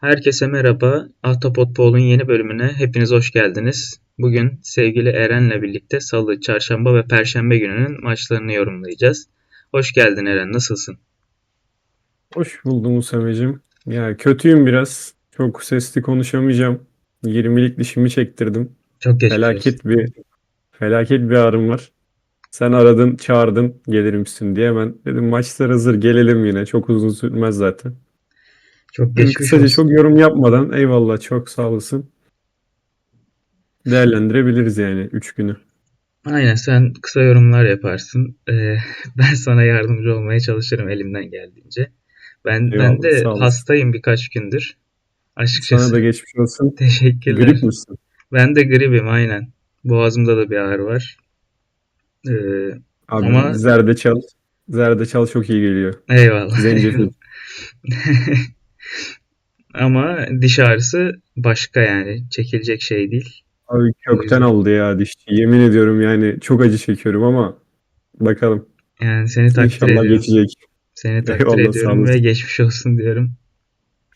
Herkese merhaba. Ahtapot Ball'un yeni bölümüne hepiniz hoş geldiniz. Bugün sevgili Eren'le birlikte Salı, Çarşamba ve Perşembe gününün maçlarını yorumlayacağız. Hoş geldin Eren, nasılsın? Hoş buldum Usamecim. Ya kötüyüm biraz. Çok sesli konuşamayacağım. 20'lik dişimi çektirdim. Çok geçmiş olsun. Felaket bir felaket bir ağrım var. Sen aradın, çağırdın gelir misin diye ben dedim maçlar hazır gelelim yine. Çok uzun sürmez zaten. Çok geçmiş kısaca olsun. çok yorum yapmadan eyvallah çok sağ olasın. Değerlendirebiliriz yani 3 günü. Aynen sen kısa yorumlar yaparsın. Ee, ben sana yardımcı olmaya çalışırım elimden geldiğince. Ben ben Eyvallah, de sağ olasın. hastayım birkaç gündür. Açıkçası Sana da geçmiş olsun. teşekkürler. Grip misin? Ben de gribim aynen. Boğazımda da bir ağrı var. Ee, Abi Ama- zerdeçal. Zerdeçal çok iyi geliyor. eyvallah. Zencefil. Ama diş ağrısı başka yani. Çekilecek şey değil. Abi kökten aldı ya dişçi. Yemin ediyorum yani çok acı çekiyorum ama bakalım. Yani seni takdir İnşallah ediyorum. geçecek. Seni takdir Eyvallah, ediyorum ve geçmiş olsun diyorum.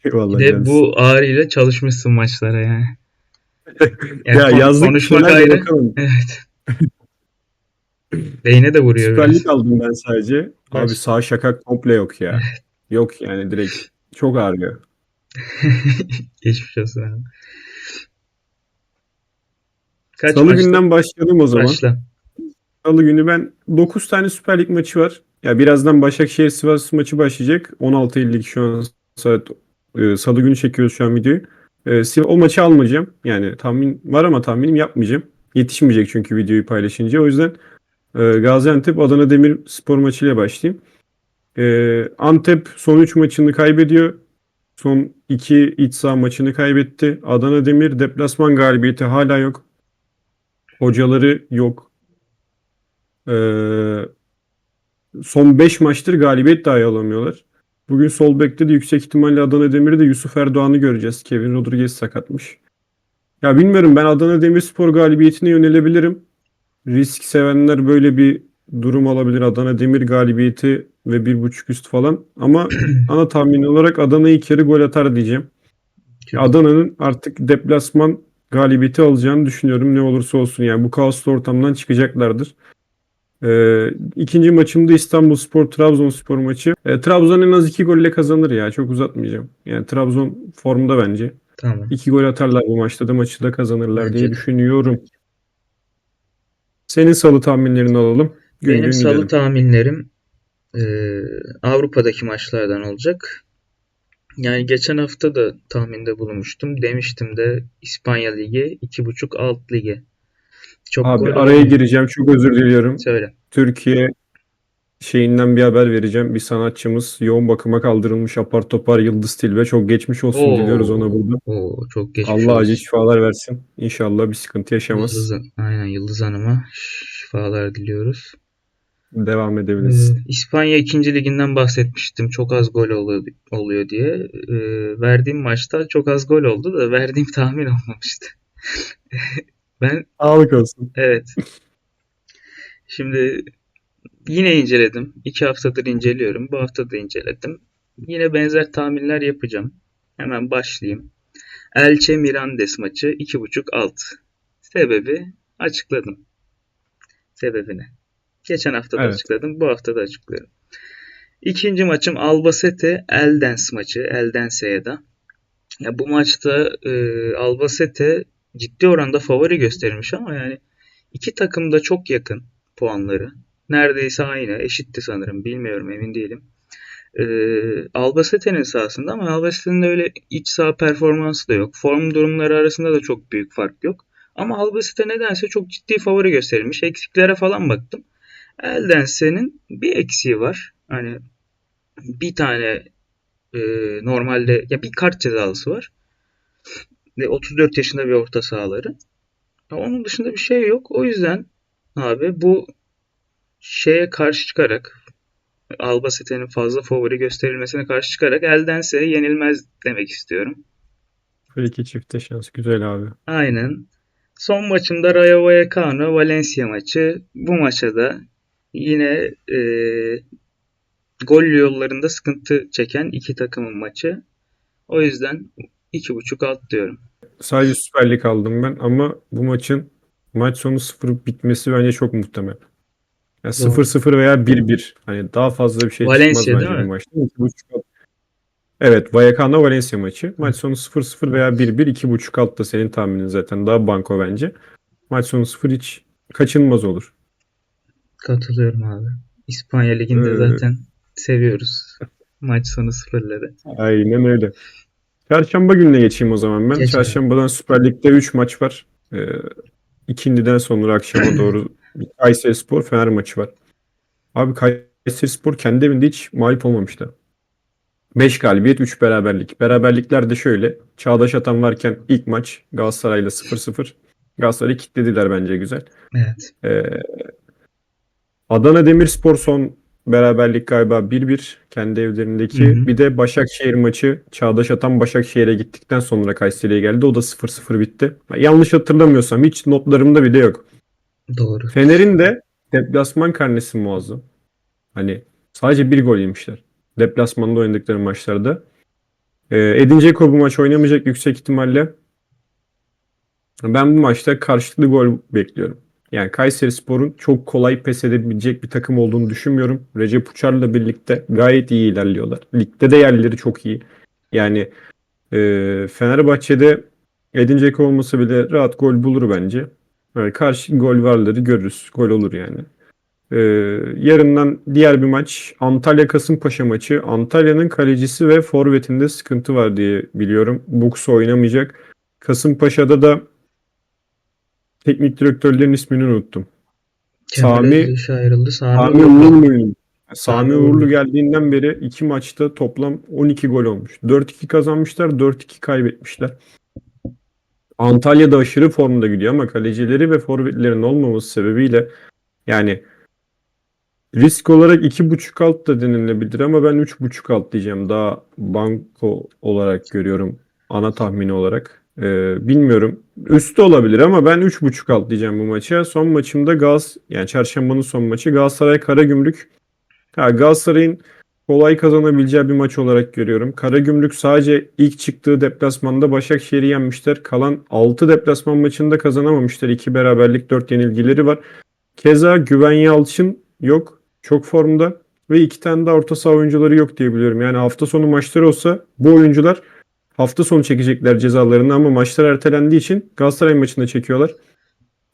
Eyvallah Bir de cansın. bu ağrıyla çalışmışsın maçlara yani. Yani ya kon- yazlık konuşmak ayrı. bakalım. Evet. Beyne de vuruyor Süper biraz. Aldım ben sadece. Abi Baş- sağ şakak komple yok ya. Yok yani direkt. Çok ağrıyor. Geçmiş olsun abi. Kaç Salı maçta? günden başlayalım o zaman. Başla. Salı günü ben 9 tane Süper Lig maçı var. Ya birazdan Başakşehir Sivas maçı başlayacak. 16.52 şu an saat e, Salı günü çekiyoruz şu an videoyu. E, o maçı almayacağım. Yani tahmin var ama tahminim yapmayacağım. Yetişmeyecek çünkü videoyu paylaşınca. O yüzden e, Gaziantep Adana Demir spor maçıyla başlayayım. E, Antep son 3 maçını kaybediyor. Son 2 iç saha maçını kaybetti. Adana Demir deplasman galibiyeti hala yok. Hocaları yok. Ee, son 5 maçtır galibiyet dahi alamıyorlar. Bugün sol bekte de yüksek ihtimalle Adana Demir'de Yusuf Erdoğan'ı göreceğiz. Kevin Rodriguez sakatmış. Ya bilmiyorum ben Adana Demirspor galibiyetine yönelebilirim. Risk sevenler böyle bir durum olabilir. Adana Demir galibiyeti ve 1.5 üst falan. Ama ana tahmin olarak Adana ilk yarı gol atar diyeceğim. Adana'nın artık deplasman galibiyeti alacağını düşünüyorum ne olursa olsun. Yani bu kaoslu ortamdan çıkacaklardır. Ee, ikinci maçımda İstanbulspor Trabzonspor maçı. Ee, Trabzon en az iki golle kazanır ya. Çok uzatmayacağım. Yani Trabzon formda bence. Tamam. İki gol atarlar bu maçta da maçı da kazanırlar Bence diye de. düşünüyorum. Senin salı tahminlerini alalım. Benim gün salı gidelim. tahminlerim eee, Avrupa'daki maçlardan olacak. Yani geçen hafta da tahminde bulunmuştum. Demiştim de İspanya Ligi 2.5 alt ligi. Çok Abi gol araya gireceğim. Çok özür diliyorum. Söyle. Türkiye şeyinden bir haber vereceğim. Bir sanatçımız yoğun bakıma kaldırılmış apar topar Yıldız Tilbe. Çok geçmiş olsun Oo. diliyoruz ona burada. Oo, çok geçmiş Allah acil olsun. şifalar versin. İnşallah bir sıkıntı yaşamaz. Yıldız, aynen Yıldız Hanım'a şifalar diliyoruz. Devam Ee, edebiliriz. İspanya 2. liginden bahsetmiştim. Çok az gol oluyor, oluyor diye. Ee, verdiğim maçta çok az gol oldu da verdiğim tahmin olmamıştı. Ben Sağlık olsun. evet. Şimdi yine inceledim. İki haftadır inceliyorum. Bu hafta da inceledim. Yine benzer tahminler yapacağım. Hemen başlayayım. Elche Mirandes maçı 2.5 alt. Sebebi açıkladım. Sebebini. Geçen hafta da Evet. açıkladım. Bu hafta da açıklıyorum. İkinci maçım Albacete Eldens maçı. Eldense'ye de. Ya bu maçta e, Albacete ciddi oranda favori gösterilmiş ama yani iki takım da çok yakın puanları. Neredeyse aynı. Eşitti sanırım. Bilmiyorum emin değilim. E, Albacete'nin sahasında ama Albacete'nin de öyle iç saha performansı da yok. Form durumları arasında da çok büyük fark yok. Ama Albacete nedense çok ciddi favori gösterilmiş. Eksiklere falan baktım. Eldense'nin bir eksiği var. Hani bir tane e, normalde ya bir kart cezalısı var. Ve 34 yaşında bir orta sahaları. Ya onun dışında bir şey yok. O yüzden abi bu şeye karşı çıkarak Albacete'nin fazla favori gösterilmesine karşı çıkarak Eldense'ye yenilmez demek istiyorum. Peki çifte şans. Güzel abi. Aynen. Son maçımda Rayo Vallecano Valencia maçı. Bu maça da yine e, gol yollarında sıkıntı çeken iki takımın maçı. O yüzden 2.5 alt diyorum. Sadece Süper Lig aldım ben ama bu maçın maç sonu 0 bitmesi bence çok muhtemel. Ya 0-0 veya 1-1. Hani daha fazla bir şey Valencia çıkmaz bence bu maçta. 2.5 alt. Evet, Vallecano Valencia maçı. Maç sonu 0-0 veya 1-1 2.5 alt da senin tahminin zaten daha banko bence. Maç sonu 0 hiç kaçınılmaz olur. Katılıyorum abi. İspanya Ligi'nde Ee, zaten seviyoruz. Maç sonu sıfırları. Aynen öyle. Çarşamba gününe geçeyim o zaman ben. Geç abi. Çarşambadan Süper Lig'de 3 maç var. Ee, ikindiden sonra akşama doğru bir Kayserispor Fener maçı var. Abi Kayserispor kendi evinde hiç mağlup olmamışlar. 5 galibiyet 3 beraberlik. Beraberlikler de şöyle. Çağdaş Atan varken ilk maç Galatasaray'la 0-0. Galatasaray'ı kitlediler bence güzel. Evet. Ee, Adana Demirspor son beraberlik galiba 1-1 kendi evlerindeki. Hı hı. Bir de Başakşehir maçı Çağdaş Atan Başakşehir'e gittikten sonra Kayseri'ye geldi. O da 0-0 bitti. Yanlış hatırlamıyorsam hiç notlarımda bile yok. Doğru. Fener'in de deplasman karnesi muazzam. Hani sadece bir gol yemişler. Deplasmanda oynadıkları maçlarda. Ee, Edin Dzeko bu maç oynamayacak yüksek ihtimalle. Ben bu maçta karşılıklı gol bekliyorum. Yani Kayserispor'un çok kolay pes edebilecek bir takım olduğunu düşünmüyorum. Recep Uçar'la birlikte gayet iyi ilerliyorlar. Ligde de yerleri çok iyi. Yani e, Fenerbahçe'de Edin Dzeko olmasa bile rahat gol bulur bence. Evet, karşı gol varları görürüz. Gol olur yani. Ee, yarından diğer bir maç Antalya Kasımpaşa maçı. Antalya'nın kalecisi ve forvetinde sıkıntı var diye biliyorum. Buksu oynamayacak. Kasımpaşa'da da teknik direktörlerin ismini unuttum. Sami- ayrıldı. Sami, Sami Uğurlu. Uğurlu. Sami Uğurlu. geldiğinden beri iki maçta toplam 12 gol olmuş. 4-2 kazanmışlar, 4-2 kaybetmişler. Antalya'da aşırı formda gidiyor ama kalecileri ve forvetlerin olmaması sebebiyle yani risk olarak 2.5 alt da denilebilir ama ben 3.5 alt diyeceğim. Daha banko olarak görüyorum ana tahmini olarak. Ee, bilmiyorum. Üstü olabilir ama ben 3.5 alt diyeceğim bu maça. Son maçımda Gaz yani çarşambanın son maçı Galatasaray Karagümrük. Ha, Galatasaray'ın kolay kazanabileceği bir maç olarak görüyorum. Karagümrük sadece ilk çıktığı deplasmanda Başakşehir'i yenmişler. Kalan 6 deplasman maçında kazanamamışlar. 2 beraberlik 4 yenilgileri var. Keza Güven Yalçın yok. Çok formda. Ve iki tane daha orta saha oyuncuları yok diye biliyorum. Yani hafta sonu maçları olsa bu oyuncular hafta sonu çekecekler cezalarını ama maçlar ertelendiği için Galatasaray maçında çekiyorlar.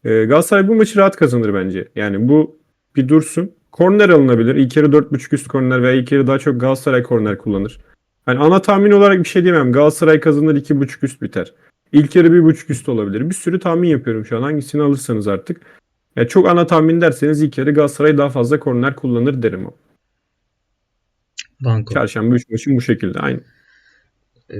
Ee, Galatasaray bu maçı rahat kazanır bence. Yani bu bir dursun. Korner alınabilir. İlk yarı 4.5 üst korner veya ilk yarı daha çok Galatasaray korner kullanır. Hani ana tahmin olarak bir şey diyemem. Galatasaray kazanır 2.5 üst biter. İlk yarı 1.5 üst olabilir. Bir sürü tahmin yapıyorum şu an. Hangisini alırsanız artık. Ya çok ana tahmin derseniz ilk yarı Galatasaray daha fazla korner kullanır derim o. Banko. Çarşamba 3 maçı bu şekilde. Aynı. Ee,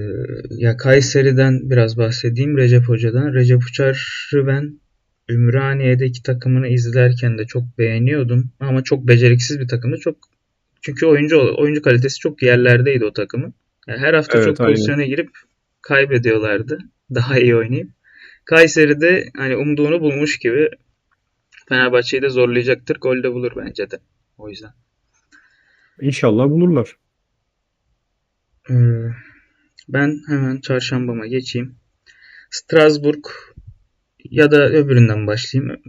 ya Kayseri'den biraz bahsedeyim. Recep Hoca'dan. Recep Uçar'ı ben Ümraniye'deki takımını izlerken de çok beğeniyordum. Ama çok beceriksiz bir takımdı. Çok çünkü oyuncu oyuncu kalitesi çok yerlerdeydi o takımın. Yani her hafta Evet, çok aynen. pozisyona girip kaybediyorlardı. Daha iyi oynayıp. Kayseri'de hani umduğunu bulmuş gibi Fenerbahçe'yi de zorlayacaktır. Gol de bulur bence de. O yüzden. İnşallah bulurlar. Ee, ben hemen çarşambama geçeyim. Strasbourg ya da öbüründen başlayayım.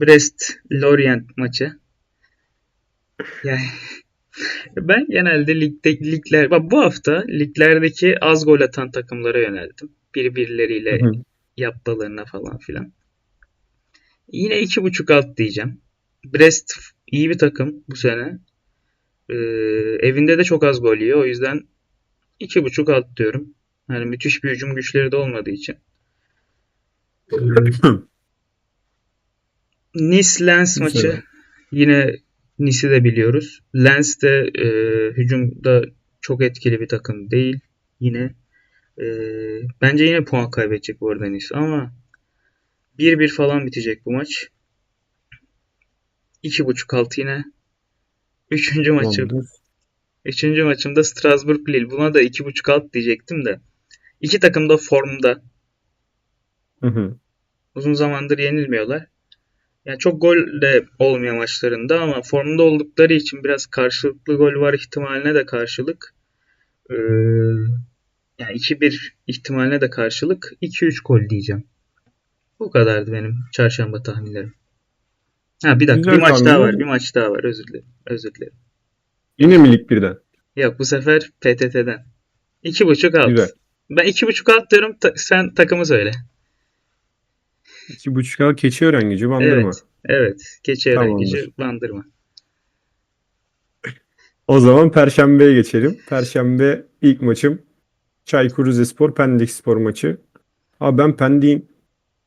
Brest Lorient maçı. Yani ben genelde ligde ligler bak bu hafta liglerdeki az gol atan takımlara yöneldim. Birbirleriyle Hı falan filan. Yine iki buçuk alt diyeceğim. Brest iyi bir takım bu sene. Ee, evinde de çok az gol yiyor. O yüzden iki buçuk alt diyorum. Yani müthiş bir hücum güçleri de olmadığı için. Nice Lens maçı yine Nice'i de biliyoruz. Lens de e, hücumda çok etkili bir takım değil. Yine e, bence yine puan kaybedecek bu arada Nice ama 1-1 falan bitecek bu maç. 2.5 alt yine. Üçüncü maçı Tamamdır. Üçüncü maçımda Strasbourg Lille. Buna da 2.5 alt diyecektim de. İki takım da formda. Hı hı. Uzun zamandır yenilmiyorlar. Yani çok gol de olmuyor maçlarında ama formda oldukları için biraz karşılıklı gol var ihtimaline de karşılık. Ee, yani 2-1 ihtimaline de karşılık 2-3 gol diyeceğim. Bu kadardı benim çarşamba tahminlerim. Ha bir dakika Güzel bir maç daha tahmin. var. Bir maç daha var. Özür dilerim. Özür dilerim. Yine mi lig birden? Yok bu sefer PTT'den. 2.5 alt. Güzel. Ben 2.5 alt diyorum. ta- sen takımı söyle. 2.5 al Keçiören gücü bandırma. Evet. Evet. Keçiören Tamamdır. gücü bandırma. O zaman Perşembe'ye geçelim. Perşembe ilk maçım Çaykur Rizespor Pendik Spor maçı. Abi ben Pendik'in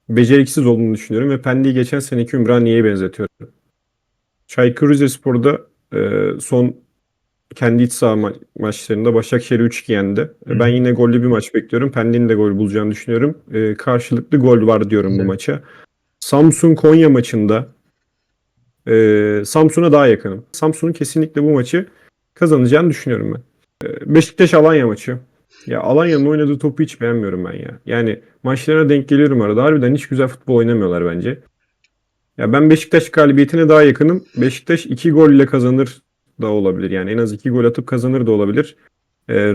beceriksiz olduğunu düşünüyorum ve Pendik'i geçen seneki Ümraniye'ye benzetiyorum. Çaykur Rizespor'da e, son kendi iç saha ma- maçlarında Başakşehir'i 3-2 yendi. E, Hı. Ben yine gollü bir maç bekliyorum. Pendik'in de gol bulacağını düşünüyorum. E, karşılıklı gol var diyorum bu Güzel. maça. Samsun Konya maçında e, Samsun'a daha yakınım. Samsun'un kesinlikle bu maçı kazanacağını düşünüyorum ben. E, Beşiktaş Alanya maçı. Ya Alanya'nın oynadığı topu hiç beğenmiyorum ben ya. Yani maçlarına denk geliyorum arada. Harbiden hiç güzel futbol oynamıyorlar bence. Ya ben Beşiktaş galibiyetine daha yakınım. Beşiktaş 2 golle kazanır da olabilir. Yani en az 2 gol atıp kazanır da olabilir. Ee,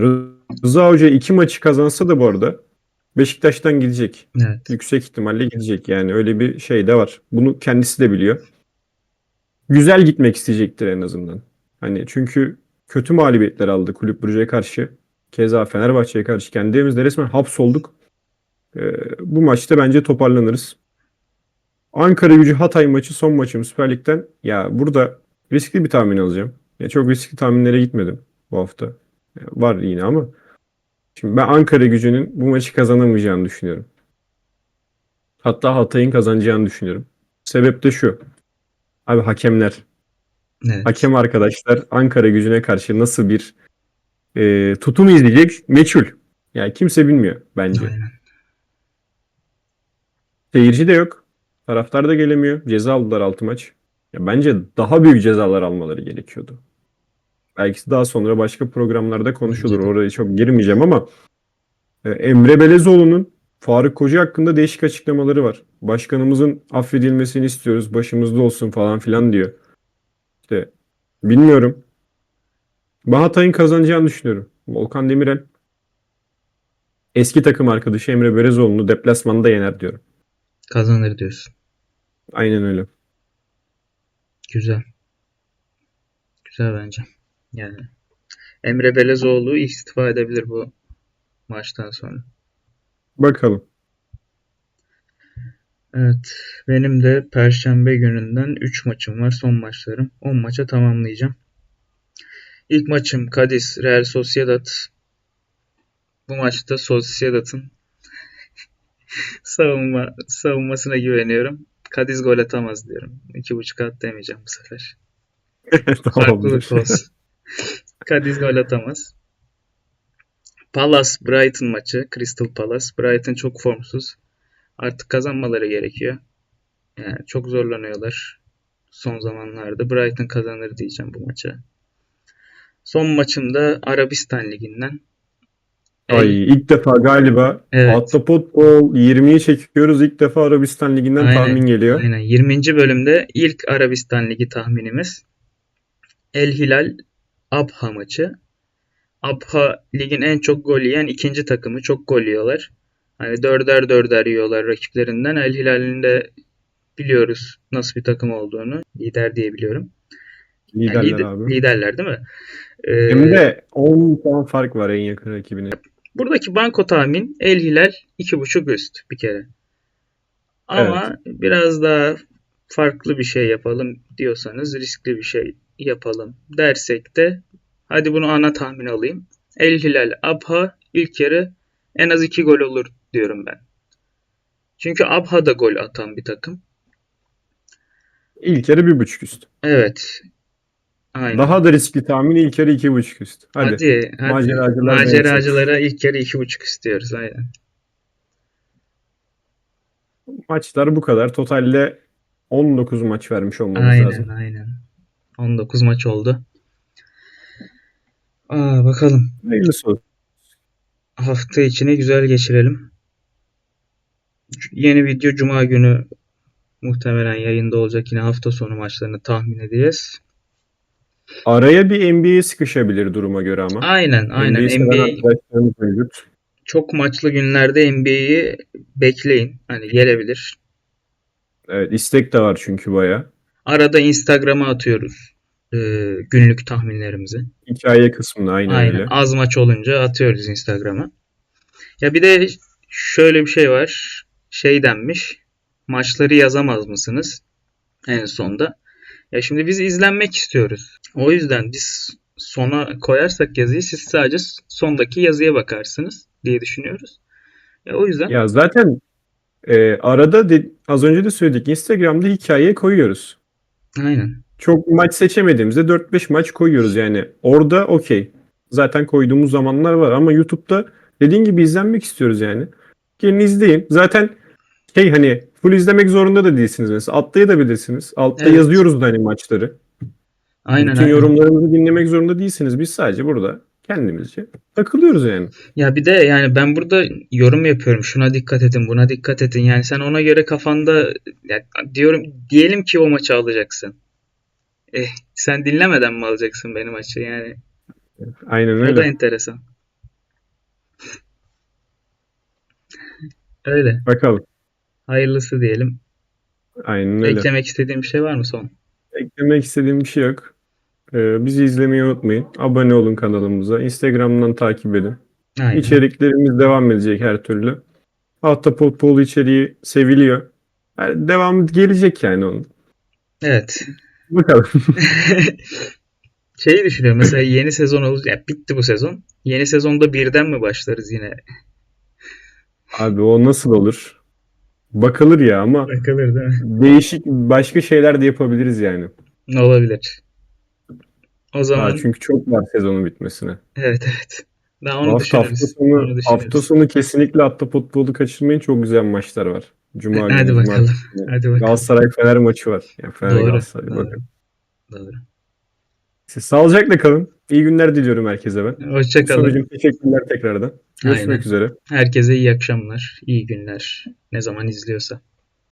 Rıza Hoca 2 maçı kazansa da bu arada Beşiktaş'tan gidecek. Evet. Yüksek ihtimalle gidecek. Yani öyle bir şey de var. Bunu kendisi de biliyor. Güzel gitmek isteyecektir en azından. Hani çünkü kötü mağlubiyetler aldı Kulüp Brugge'ye karşı. Keza Fenerbahçe'ye karşı kendi evimizde resmen hapsolduk. Ee, bu maçta bence toparlanırız. Ankara Gücü Hatay maçı son maçım Süper Lig'den. Ya burada riskli bir tahmin alacağım. Ya çok riskli tahminlere gitmedim bu hafta. Ya var yine ama şimdi ben Ankara Gücü'nün bu maçı kazanamayacağını düşünüyorum. Hatta Hatay'ın kazanacağını düşünüyorum. Sebep de şu. Abi hakemler. Evet. Hakem arkadaşlar Ankara Gücü'ne karşı nasıl bir e, tutum izleyecek meçhul. Yani kimse bilmiyor bence. Aynen. Seyirci de yok. Taraftar da gelemiyor. Ceza aldılar 6 maç. Ya bence daha büyük cezalar almaları gerekiyordu. Belki daha sonra başka programlarda konuşulur. Oraya çok girmeyeceğim ama e, Emre Belezoğlu'nun Faruk Koca hakkında değişik açıklamaları var. Başkanımızın affedilmesini istiyoruz. Başımızda olsun falan filan diyor. İşte bilmiyorum. Ben Hatay'ın kazanacağını düşünüyorum. Volkan Demirel eski takım arkadaşı Emre Belezoğlu'nu deplasmanda yener diyorum. Kazanır diyorsun. Aynen öyle. Güzel. Güzel bence. Yani Emre Belezoğlu istifa edebilir bu maçtan sonra. Bakalım. Evet. Benim de Perşembe gününden 3 maçım var. Son maçlarım. 10 maça tamamlayacağım. İlk maçım Cadiz Real Sociedad. Bu maçta Sociedad'ın savunma, savunmasına güveniyorum. Cadiz gol atamaz diyorum. 2.5 at demeyeceğim bu sefer. Farklılık olsun. Cadiz gol atamaz. Palace Brighton maçı. Crystal Palace. Brighton çok formsuz. Artık kazanmaları gerekiyor. Yani çok zorlanıyorlar son zamanlarda. Brighton kazanır diyeceğim bu maça. Son maçımda Arabistan Ligi'nden. Ay ilk defa galiba Evet. Ahtapot Ball 20'yi çekiyoruz. İlk defa Arabistan Ligi'nden Aynen, tahmin geliyor. Aynen. 20. bölümde ilk Arabistan Ligi tahminimiz El Hilal Abha maçı. Abha ligin en çok gol yiyen ikinci takımı. Çok gol yiyorlar. Hani dörder dörder yiyorlar rakiplerinden. El Hilal'in de biliyoruz nasıl bir takım olduğunu. Lider diye biliyorum. Yani Liderler lider- abi. liderler değil mi? Ee, Hem de 10 puan fark var en yakın rakibine. Buradaki banko tahmin El Hilal 2.5 üst bir kere. Ama biraz daha farklı bir şey yapalım diyorsanız riskli bir şey yapalım dersek de hadi bunu ana tahmin alayım. El Hilal Abha ilk yarı en az 2 gol olur diyorum ben. Çünkü Abha da gol atan bir takım. İlk yarı 1.5 üst. Evet. Aynen. Daha da riskli tahmin ilk yarı 2.5 üst. Hadi. hadi, hadi. Maceracılar Maceracılara ilk yarı 2.5 istiyoruz. Aynen. Maçlar bu kadar. Totalde 19 maç vermiş olmamız Aynen lazım. aynen. 19 maç oldu. Aa, bakalım. Hayırlısı olsun. Hafta içini güzel geçirelim. Yeni video Cuma günü muhtemelen yayında olacak. Yine hafta sonu maçlarını tahmin edeceğiz. Araya bir NBA sıkışabilir duruma göre ama. Aynen aynen. NBA, mevcut. çok maçlı günlerde NBA'yi bekleyin. Hani gelebilir. Evet, istek de var çünkü baya. Arada Instagram'a atıyoruz e, günlük tahminlerimizi. Hikaye kısmında aynen, Aynen. öyle. Az maç olunca atıyoruz Instagram'a. Ya bir de şöyle bir şey var. Şey denmiş. Maçları yazamaz mısınız? En sonda. Ya şimdi biz izlenmek istiyoruz. O yüzden biz sona koyarsak yazıyı siz sadece sondaki yazıya bakarsınız diye düşünüyoruz. Ya o yüzden Ya zaten e, arada de- az önce de söyledik Instagram'da hikayeye koyuyoruz. aynen. Çok maç seçemediğimizde 4-5 maç koyuyoruz yani. Orada okey. Zaten koyduğumuz zamanlar var ama YouTube'da dediğin gibi izlenmek istiyoruz yani. Gelin izleyin. Zaten şey hani full izlemek zorunda da değilsiniz mesela. Atlayabilirsiniz. Altta Evet. yazıyoruz da hani maçları. Aynen. Bütün aynen. yorumlarımızı dinlemek zorunda değilsiniz. Biz sadece burada kendimizce takılıyoruz yani. Ya bir de yani ben burada yorum yapıyorum. Şuna dikkat edin, buna dikkat edin. Yani sen ona göre kafanda ya diyorum diyelim ki o maçı alacaksın. Eh, sen dinlemeden mi alacaksın benim maçı? Yani Aynen o da öyle. enteresan. Öyle. Bakalım. Hayırlısı diyelim. Aynen öyle. Eklemek istediğim bir şey var mı son? Eklemek istediğim bir şey yok. Ee, bizi izlemeyi unutmayın. Abone olun kanalımıza. Instagram'dan takip edin. Aynen. İçeriklerimiz devam edecek her türlü. Ahtapot Pol içeriği seviliyor. Yani devam gelecek yani onun. Evet. Bakalım. Şeyi düşünüyorum mesela yeni sezon olacak. Ya bitti bu sezon. Yeni sezonda birden mi başlarız yine? Abi o nasıl olur? Bakılır ya ama Bakılır değil mi? değişik başka şeyler de yapabiliriz yani. Olabilir? O zaman çünkü çok var sezonun bitmesine. evet evet. Daha onu hafta, hafta düşünürüz. sonu, Onu düşünürüz. hafta sonu kesinlikle Ahtapot Pol'u kaçırmayın. Çok güzel maçlar var. Cuma günü, Hadi Cuma bakalım. günü. Hadi bakalım. Galatasaray Fener maçı var. Yani Fener Doğru. Galatasaray. Doğru. Bakın. Doğru. Siz sağlıcakla kalın. İyi günler diliyorum herkese ben. Hoşçakalın. Sonucum teşekkürler tekrardan. Görüşmek Aynen. üzere. Herkese iyi akşamlar, iyi günler. Ne zaman izliyorsa.